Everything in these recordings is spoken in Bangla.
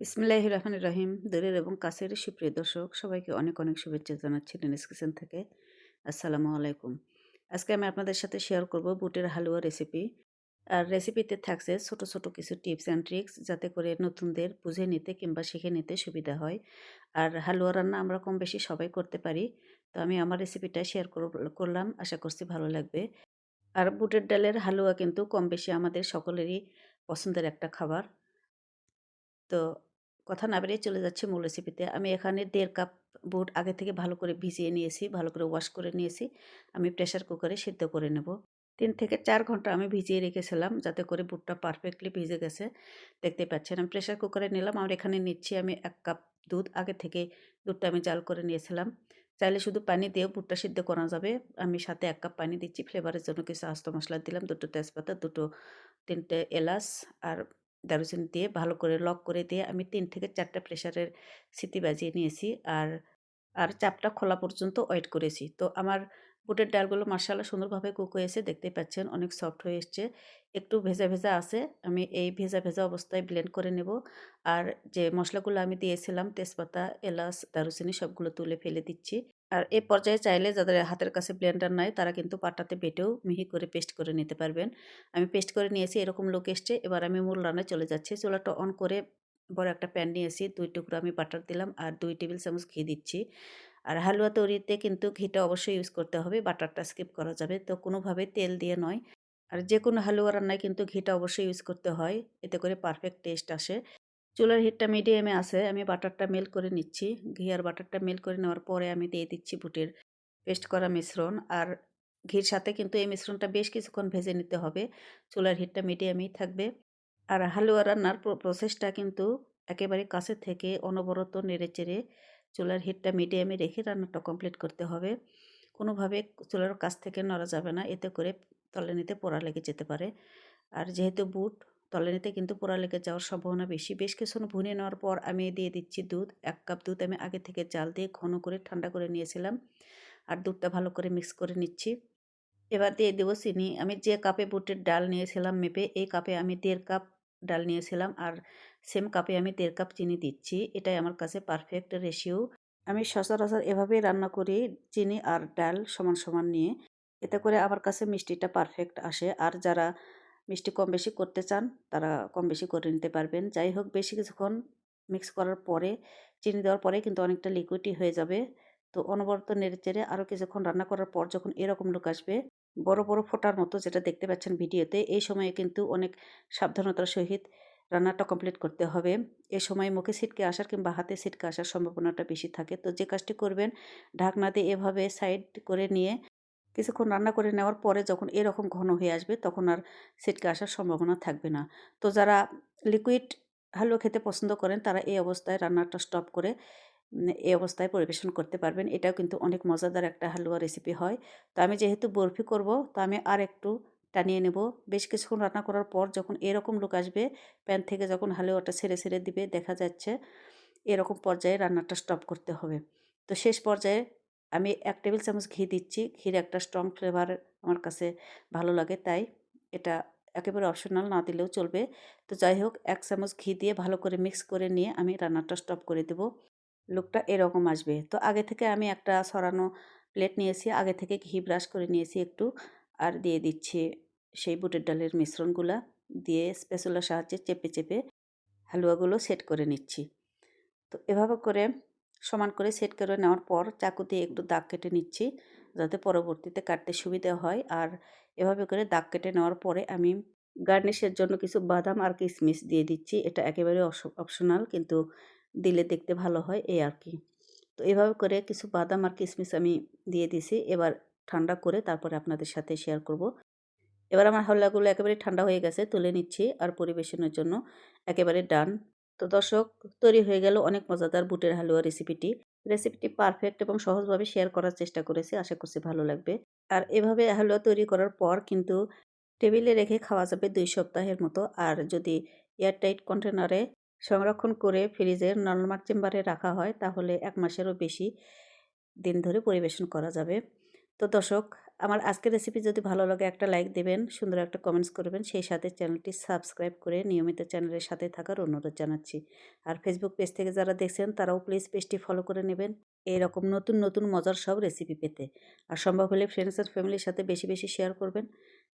বিসমিল্লাহ রহমান রহিম দূরের এবং কাছের সুপ্রিয় দর্শক, সবাইকে অনেক অনেক শুভেচ্ছা জানাচ্ছি রেনিস কিচেন থেকে। আসসালামু আলাইকুম। আজকে আমি আপনাদের সাথে শেয়ার করব বুটের হালুয়া রেসিপি আর রেসিপিতে থাকছে ছোট ছোট কিছু টিপস অ্যান্ড ট্রিক্স যাতে করে নতুনদের বুঝে নিতে কিংবা শিখে নিতে সুবিধা হয়। আর হালুয়া রান্না আমরা কম বেশি সবাই করতে পারি। তো আমি আমার রেসিপিটা শেয়ার করলাম। আশা করছি ভালো লাগবে। আর বুটের ডালের হালুয়া কিন্তু কম বেশি আমাদের সকলেরই পছন্দের একটা খাবার। তো কথা না বেরিয়ে চলে যাচ্ছে মূল রেসিপিতে আমি এখানে দেড় কাপ বুট আগে থেকে ভালো করে ভিজিয়ে নিয়েছি, ভালো করে ওয়াশ করে নিয়েছি। আমি প্রেশার কুকারে সিদ্ধ করে নেব। তিন থেকে চার ঘণ্টা আমি ভিজিয়ে রেখেছিলাম যাতে করে বুটটা পারফেক্টলি ভিজে গেছে। দেখতে পাচ্ছেন, আমি প্রেশার কুকারে নিলাম। আর এখানে নিচ্ছি আমি এক কাপ দুধ। আগে থেকে দুধটা আমি জাল করে নিয়েছিলাম। চাইলে শুধু পানি দিয়েও বুটটা সিদ্ধ করা যাবে। আমি সাথে এক কাপ পানি দিচ্ছি। ফ্লেভারের জন্য কিছু আস্ত মশলা দিলাম। দুটো তেজপাতা, দুটো তিনটে এলাচ আর দারুচিনি দিয়ে ভালো করে লক করে দিয়ে আমি তিন থেকে চারটা প্রেশারের সিটি বাজিয়ে নিয়েছি। আর আর চাপটা খোলা পর্যন্ত ওয়েট করেছি। তো আমার বুটের ডালগুলো মার্শাল্লা সুন্দরভাবে কুক হয়েছে দেখতে পাচ্ছেন অনেক সফট হয়ে এসছে। একটু ভেজা ভেজা আছে, আমি এই ভেজা ভেজা অবস্থায় ব্লেন্ড করে নেব। আর যে মশলাগুলো আমি দিয়েছিলাম, তেজপাতা, এলাচ, দারুচিনি সবগুলো তুলে ফেলে দিচ্ছি। আর এ পর্যায়ে চাইলে যাদের হাতের কাছে ব্লেন্ডার নাই, তারা কিন্তু পাটাতে বেটেও মিহি করে পেস্ট করে নিতে পারবেন। আমি পেস্ট করে নিয়েছি, এরকম লোক এসছে। এবার আমি মূল রান্নায় চলে যাচ্ছি। চুলাটা অন করে বড় একটা প্যান নিয়েছি, দুই টুকরো আমি বাটার দিলাম আর দুই টেবিল চামচ ঘি দিচ্ছি। আর হালুয়া তৈরিতে কিন্তু ঘিটা অবশ্যই ইউজ করতে হবে, বাটারটা স্কিপ করা যাবে। তো কোনোভাবে তেল দিয়ে নয়। আর যে কোনো হালুয়া রান্নায় কিন্তু ঘিটা অবশ্যই ইউজ করতে হয়, এতে করে পারফেক্ট টেস্ট আসে। চুলার হিটটা মিডিয়ামে আছে, আমি বাটারটা মেল করে নিচ্ছি। ঘি আর বাটারটা মেল করে নেওয়ার পরে আমি দিয়ে দিচ্ছি বুটের পেস্ট করা মিশ্রণ। আর ঘির সাথে কিন্তু এই মিশ্রণটা বেশ কিছুক্ষণ ভেজে নিতে হবে। চুলার হিটটা মিডিয়ামেই থাকবে। আর হালুয়া রান্নার প্রসেসটা কিন্তু একেবারে কাছে থেকে অনবরত নেড়ে চেড়ে চুলার হিটটা মিডিয়ামে রেখে রান্নাটা কমপ্লিট করতে হবে। কোনোভাবে চুলার কাছ থেকে নড়া যাবে না, এতে করে তলানিতে পোড়া লেগে যেতে পারে। আর যেহেতু বুট, তলানিতে কিন্তু পোড়া লেগে যাওয়ার সম্ভাবনা বেশি। বেশ কিছুক্ষণ ভুনে নেওয়ার পর আমি দিয়ে দিচ্ছি দুধ। এক কাপ দুধ আমি আগে থেকে জাল দিয়ে ঘন করে ঠান্ডা করে নিয়েছিলাম। আর দুধটা ভালো করে মিক্স করে নিচ্ছি। এবার দিয়ে দেবো চিনি। আমি যে কাপে বুটের ডাল নিয়েছিলাম মেপে, এই কাপে আমি দেড় কাপ ডাল নিয়েছিলাম। আর সেম কাপে আমি দেড় কাপ চিনি দিচ্ছি। এটাই আমার কাছে পারফেক্ট রেশিও আমি সচরাচর এভাবেই রান্না করি চিনি আর ডাল সমান সমান নিয়ে। এতে করে আমার কাছে মিষ্টিটা পারফেক্ট আসে। আর যারা মিষ্টি কম বেশি করতে চান, তারা কম বেশি করে নিতে পারবেন। যাই হোক, বেশি কিছুক্ষণ মিক্স করার পরে, চিনি দেওয়ার পরে কিন্তু অনেকটা লিকুইডই হয়ে যাবে। তো অনবরত নেড়ে চেড়ে আরও কিছুক্ষণ রান্না করার পর যখন এরকম লোক আসবে, বড় বড় ফোটার মতো যেটা দেখতে পাচ্ছেন ভিডিওতে, এই সময়ে কিন্তু অনেক সাবধানতার সহিত রান্নাটা কমপ্লিট করতে হবে। এ সময় মুখে ছিটকে আসার কিংবা হাতে ছিটকে আসার সম্ভাবনাটা বেশি থাকে। তো যে কাজটি করবেন, ঢাকনা দিয়ে এভাবে সাইড করে নিয়ে কিছুক্ষণ রান্না করে নেওয়ার পরে যখন এরকম ঘন হয়ে আসবে, তখন আর ছিটকে আসার সম্ভাবনা থাকবে না। তো যারা লিকুইড হালুয়া খেতে পছন্দ করেন, তারা এই অবস্থায় রান্নাটা স্টপ করে এই অবস্থায় পরিবেশন করতে পারবেন। এটাও কিন্তু অনেক মজাদার একটা হালুয়া রেসিপি হয়। তো আমি যেহেতু বরফি করব, তো আমি আর একটু টানিয়ে নেব। বেশ কিছুক্ষণ রান্না করার পর যখন এরকম লোক আসবে, প্যান থেকে যখন হালুয়াটা ছেড়ে ছেড়ে দিবে, দেখা যাচ্ছে এরকম পর্যায়ে রান্নাটা স্টপ করতে হবে। তো শেষ পর্যায়ে আমি এক টেবিল চামচ ঘি দিচ্ছি। ঘির একটা স্ট্রং ফ্লেভার আমার কাছে ভালো লাগে, তাই এটা একেবারে অপশনাল না দিলেও চলবে। তো যাই হোক, এক চামচ ঘি দিয়ে ভালো করে মিক্স করে নিয়ে আমি রান্নাটা স্টপ করে দেব। লুকটা এরকম আসবে। তো আগে থেকে আমি একটা সরানো প্লেট নিয়েছি। আগে থেকে ঘি ব্রাশ করে নিয়েছি একটু, আর দিয়ে দিচ্ছি। সেই বুটের ডালের মিশ্রণগুলা দিয়ে স্পেশালার সাহায্যে চেপে চেপে হালুয়াগুলো সেট করে নিচ্ছি। তো এভাবে করে সমান করে সেট করে নেওয়ার পর চাকু দিয়ে একটু দাগ কেটে নিচ্ছি যাতে পরবর্তীতে কাটতে সুবিধা হয়। আর এভাবে করে দাগ কেটে নেওয়ার পরে আমি গার্নিশের জন্য কিছু বাদাম আর কিশমিশ দিয়ে দিচ্ছি। এটা একেবারে অপশনাল কিন্তু দিলে দেখতে ভালো হয় এই আর কি। তো এভাবে করে কিছু বাদাম আর কিশমিশ আমি দিয়ে দিছি। এবার ঠান্ডা করে তারপরে আপনাদের সাথে শেয়ার করব। এবার আমার হাল্লাগুলো একেবারে ঠান্ডা হয়ে গেছে, তুলে নিচ্ছি আর পরিবেশনের জন্য একেবারে ডান তো দর্শক, তৈরি হয়ে গেল অনেক মজাদার বুটের হালুয়া রেসিপিটি রেসিপিটি পারফেক্ট এবং সহজভাবে শেয়ার করার চেষ্টা করেছি, আশা করছি ভালো লাগবে। আর এভাবে হালুয়া তৈরি করার পর কিন্তু টেবিলে রেখে খাওয়া যাবে দুই সপ্তাহের মতো। আর যদি এয়ারটাইট কন্টেনারে সংরক্ষণ করে ফ্রিজের নর্মাল চেম্বারে রাখা হয়, তাহলে এক মাসেরও বেশি দিন ধরে পরিবেশন করা যাবে। তো দর্শক আমার আজকের রেসিপি যদি ভালো লাগে একটা লাইক দেবেন, সুন্দর একটা কমেন্টস করবেন, সেই সাথে চ্যানেলটি সাবস্ক্রাইব করে নিয়মিত চ্যানেলের সাথে থাকার অনুরোধ জানাচ্ছি। আর ফেসবুক পেজ থেকে যারা দেখছেন, তারাও প্লিজ পেজটি ফলো করে নেবেন। এরকম নতুন নতুন, মজার সব রেসিপি পেতে। আর সম্ভব হলে ফ্রেন্ডস আর ফ্যামিলির সাথে বেশি বেশি শেয়ার করবেন।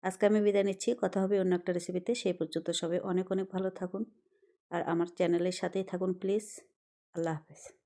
আজকে আমি বিদায় নিচ্ছি। কথা হবে অন্য একটা রেসিপিতে সেই পর্যন্ত সবাই অনেক অনেক ভালো থাকুন। আর আমার চ্যানেলের সাথেই থাকুন প্লিজ আল্লাহ হাফেজ।